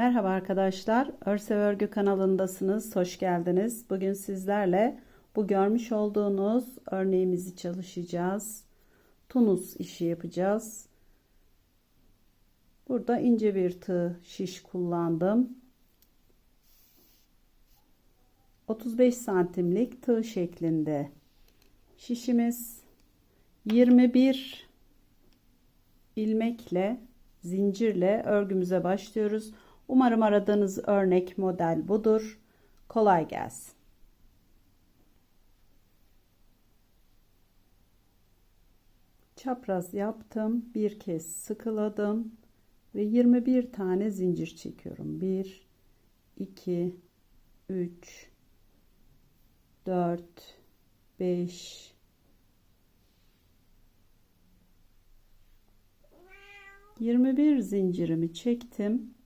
Merhaba arkadaşlar, Örse Örgü kanalındasınız. Hoş geldiniz. Bugün sizlerle bu görmüş olduğunuz örneğimizi çalışacağız. Tunus işi yapacağız. Burada ince bir tığ şiş kullandım. 35 santimlik tığ şeklinde şişimiz 21 ilmekle zincirle örgümüze başlıyoruz. Umarım aradığınız örnek model budur. Kolay gelsin. Çapraz yaptım. Bir kez sıkıladım ve 21 tane zincir çekiyorum. 1 2 3 4 5 21 zincirimi çektim.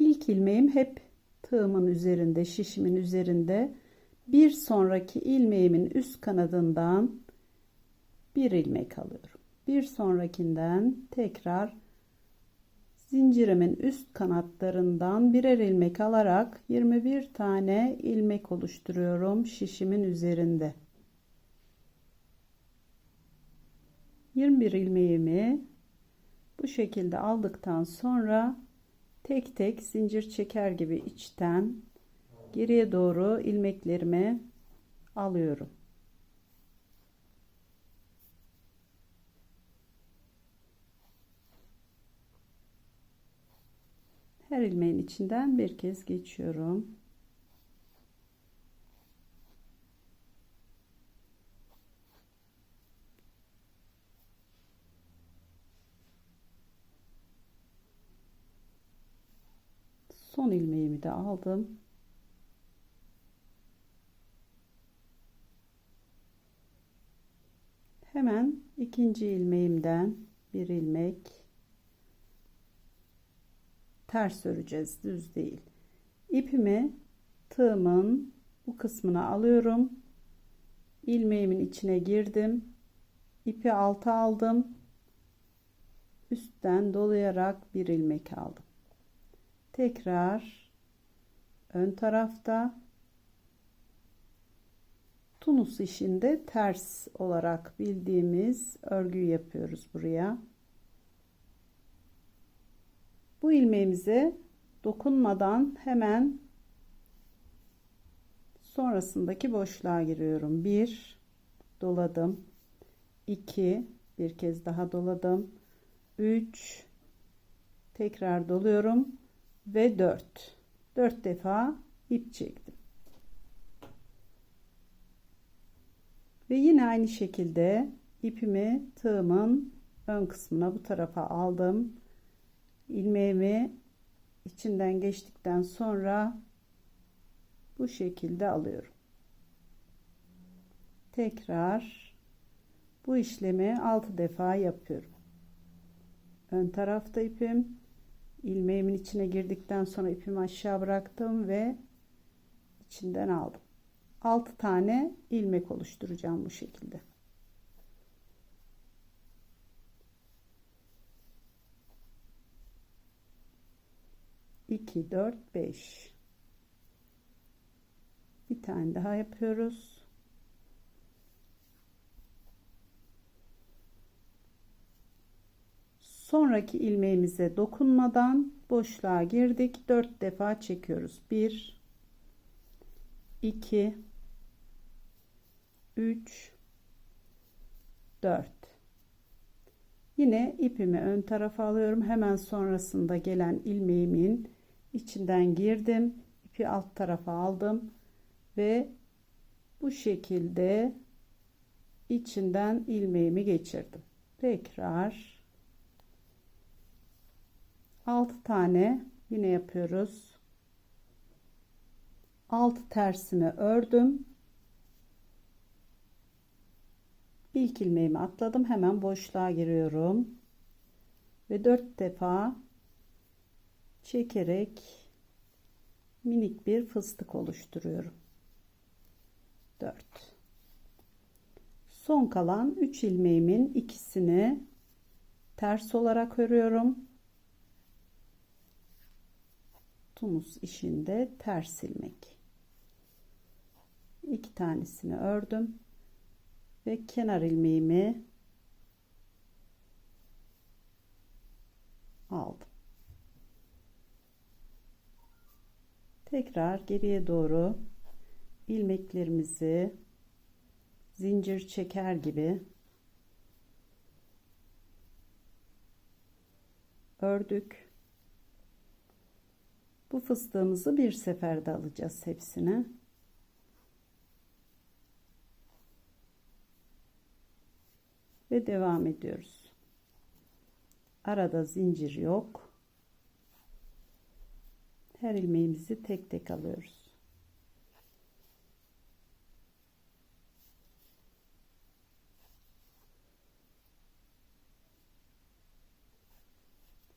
İlk ilmeğim hep tığımın üzerinde, şişimin üzerinde. Bir sonraki ilmeğimin üst kanadından bir ilmek alıyorum. Bir sonrakinden tekrar zincirimin üst kanatlarından birer ilmek alarak 21 tane ilmek oluşturuyorum şişimin üzerinde. 21 ilmeğimi bu şekilde aldıktan sonra tek tek zincir çeker gibi içten geriye doğru ilmeklerimi alıyorum. Her ilmeğin içinden bir kez geçiyorum. Son ilmeğimi de aldım. Hemen ikinci ilmeğimden bir ilmek ters öreceğiz düz değil. İpimi tığımın bu kısmına alıyorum. ilmeğimin içine girdim. ipi alta aldım. Üstten dolayarak bir ilmek aldım tekrar ön tarafta Tunus işinde ters olarak bildiğimiz örgüyü yapıyoruz buraya. Bu ilmeğimize dokunmadan hemen sonrasındaki boşluğa giriyorum. 1 doladım. 2 bir kez daha doladım. 3 tekrar doluyorum ve 4 4 defa ip çektim. Ve yine aynı şekilde ipimi tığımın ön kısmına bu tarafa aldım. İlmeğimi içinden geçtikten sonra bu şekilde alıyorum. Tekrar bu işlemi 6 defa yapıyorum. Ön tarafta ipim ilmeğimin içine girdikten sonra ipimi aşağı bıraktım ve içinden aldım. 6 tane ilmek oluşturacağım bu şekilde. İki dört beş. Bir tane daha yapıyoruz sonraki ilmeğimize dokunmadan boşluğa girdik. 4 defa çekiyoruz. 1 2 3 4 yine ipimi ön tarafa alıyorum. Hemen sonrasında gelen ilmeğimin içinden girdim. İpi alt tarafa aldım ve bu şekilde içinden ilmeğimi geçirdim. Tekrar 6 tane yine yapıyoruz. 6 tersimi ördüm. İlk ilmeğimi atladım. Hemen boşluğa giriyorum. Ve 4 defa çekerek minik bir fıstık oluşturuyorum. 4 son kalan 3 ilmeğimin ikisini ters olarak örüyorum. Tunus işinde ters ilmek. İki tanesini ördüm ve kenar ilmeğimi aldım. Tekrar geriye doğru ilmeklerimizi zincir çeker gibi ördük. Bu fıstığımızı bir seferde alacağız hepsini. Ve devam ediyoruz. Arada zincir yok. Her ilmeğimizi tek tek alıyoruz.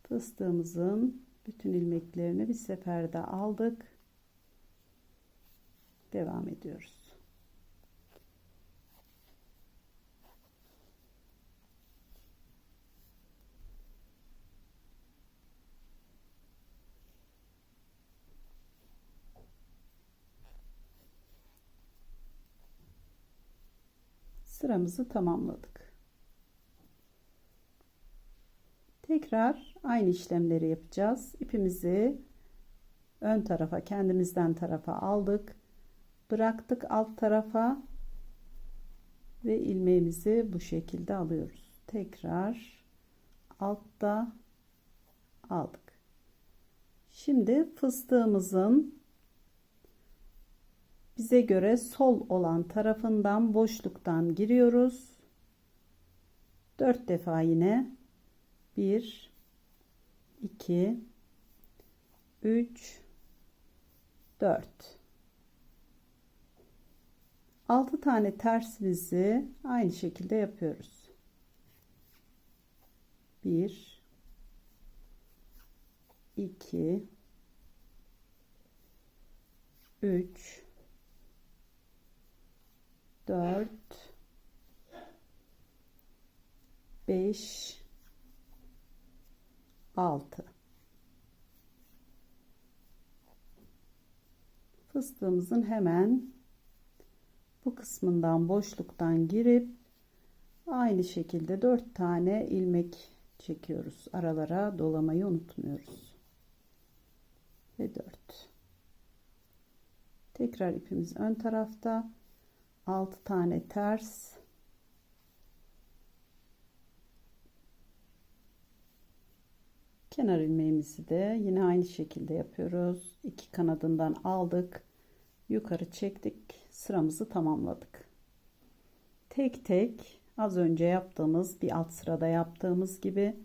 Fıstığımızın bütün ilmeklerini bir seferde aldık. Devam ediyoruz. Sıramızı tamamladık. Tekrar aynı işlemleri yapacağız. İpimizi ön tarafa kendimizden tarafa aldık. Bıraktık alt tarafa ve ilmeğimizi bu şekilde alıyoruz. Tekrar altta aldık. Şimdi fıstığımızın bize göre sol olan tarafından boşluktan giriyoruz. 4 defa yine 1 2 3 4 6 tane tersimizi aynı şekilde yapıyoruz. 1 2 3 4 5 6 fıstığımızın hemen bu kısmından boşluktan girip aynı şekilde 4 tane ilmek çekiyoruz. Aralara dolamayı unutmuyoruz. Ve 4 tekrar ipimiz ön tarafta. 6 tane ters kenar ilmeğimizi de yine aynı şekilde yapıyoruz. İki kanadından aldık. Yukarı çektik. Sıramızı tamamladık. Tek tek az önce yaptığımız bir alt sırada yaptığımız gibi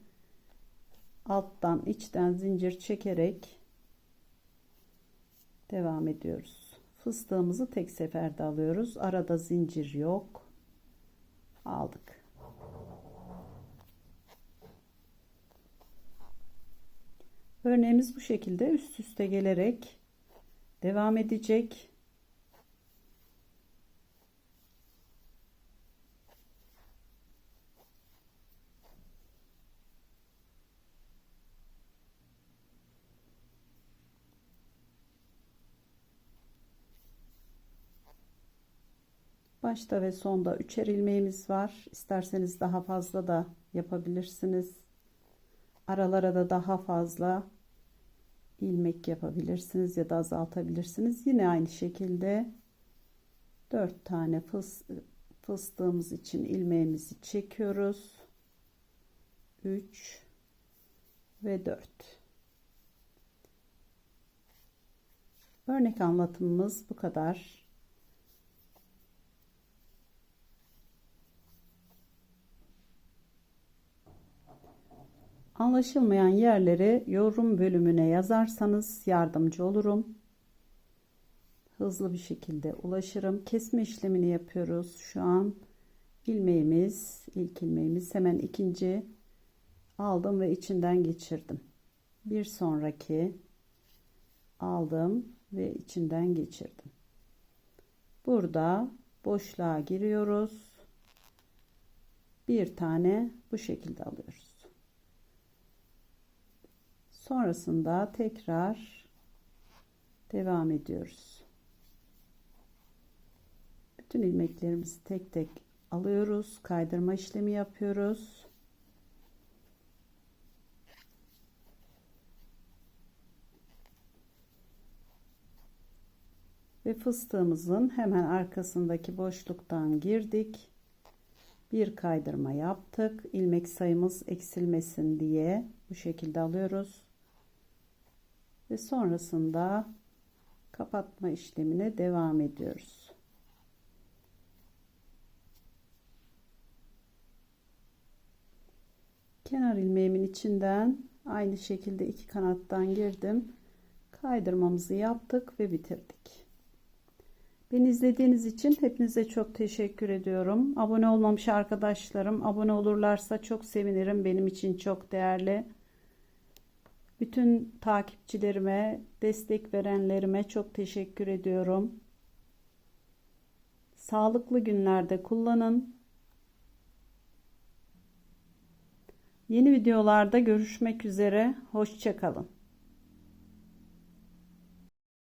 alttan içten zincir çekerek devam ediyoruz. Fıstığımızı tek seferde alıyoruz. Arada zincir yok. Aldık Örneğimiz bu şekilde üst üste gelerek devam edecek. Başta ve sonda üçer ilmeğimiz var. İsterseniz daha fazla da yapabilirsiniz. Aralara da daha fazla ilmek yapabilirsiniz ya da azaltabilirsiniz. Yine aynı şekilde 4 tane fıs fıstığımız için ilmeğimizi çekiyoruz. 3 ve 4. Örnek anlatımımız bu kadar. Anlaşılmayan yerleri yorum bölümüne yazarsanız yardımcı olurum. Hızlı bir şekilde ulaşırım. Kesme işlemini yapıyoruz. Şu an ilmeğimiz, ilk ilmeğimiz hemen ikinci aldım ve içinden geçirdim. Bir sonraki aldım ve içinden geçirdim. Burada boşluğa giriyoruz. Bir tane bu şekilde alıyoruz. Sonrasında tekrar devam ediyoruz. Bütün ilmeklerimizi tek tek alıyoruz. Kaydırma işlemi yapıyoruz. Ve fıstığımızın hemen arkasındaki boşluktan girdik. Bir kaydırma yaptık. İlmek sayımız eksilmesin diye bu şekilde alıyoruz. Ve sonrasında kapatma işlemine devam ediyoruz. Kenar ilmeğimin içinden aynı şekilde iki kanattan girdim. Kaydırmamızı yaptık ve bitirdik. Beni izlediğiniz için hepinize çok teşekkür ediyorum. Abone olmamış arkadaşlarım abone olurlarsa çok sevinirim. Benim için çok değerli. Bütün takipçilerime, destek verenlerime çok teşekkür ediyorum. Sağlıklı günlerde kullanın. Yeni videolarda görüşmek üzere. Hoşçakalın.